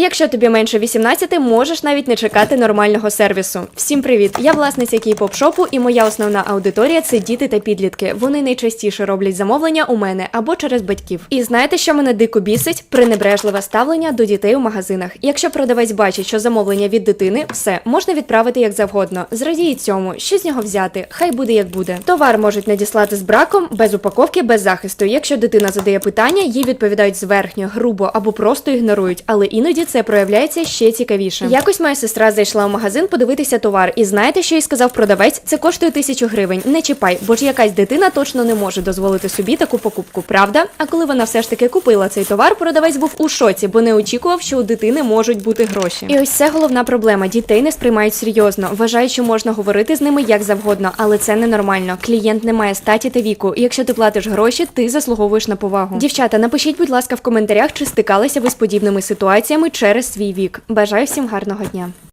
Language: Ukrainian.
Якщо тобі менше 18, можеш навіть не чекати нормального сервісу. Всім привіт! Я власниця кей-поп шопу, і моя основна аудиторія це діти та підлітки. Вони найчастіше роблять замовлення у мене або через батьків. І знаєте, що мене дико бісить? Пренебрежливе ставлення до дітей у магазинах. Якщо продавець бачить, що замовлення від дитини, все можна відправити як завгодно. Зрадіє цьому, що з нього взяти, хай буде як буде. Товар можуть надіслати з браком, без упаковки, без захисту. Якщо дитина задає питання, їй відповідають зверхньо, грубо або просто ігнорують, але іноді це проявляється ще цікавіше. Якось моя сестра зайшла в магазин подивитися товар, і знаєте, що їй сказав продавець? Це коштує тисячу гривень. Не чіпай, бо ж якась дитина точно не може дозволити собі таку покупку, правда? А коли вона все ж таки купила цей товар, продавець був у шоці, бо не очікував, що у дитини можуть бути гроші. І ось це головна проблема. Дітей не сприймають серйозно, вважають, що можна говорити з ними як завгодно, але це ненормально. Клієнт не має статі та віку. Якщо ти платиш гроші, ти заслуговуєш на повагу. Дівчата, напишіть, будь ласка, в коментарях, чи стикалися ви з подібними ситуаціями через свій вік. Бажаю всім гарного дня.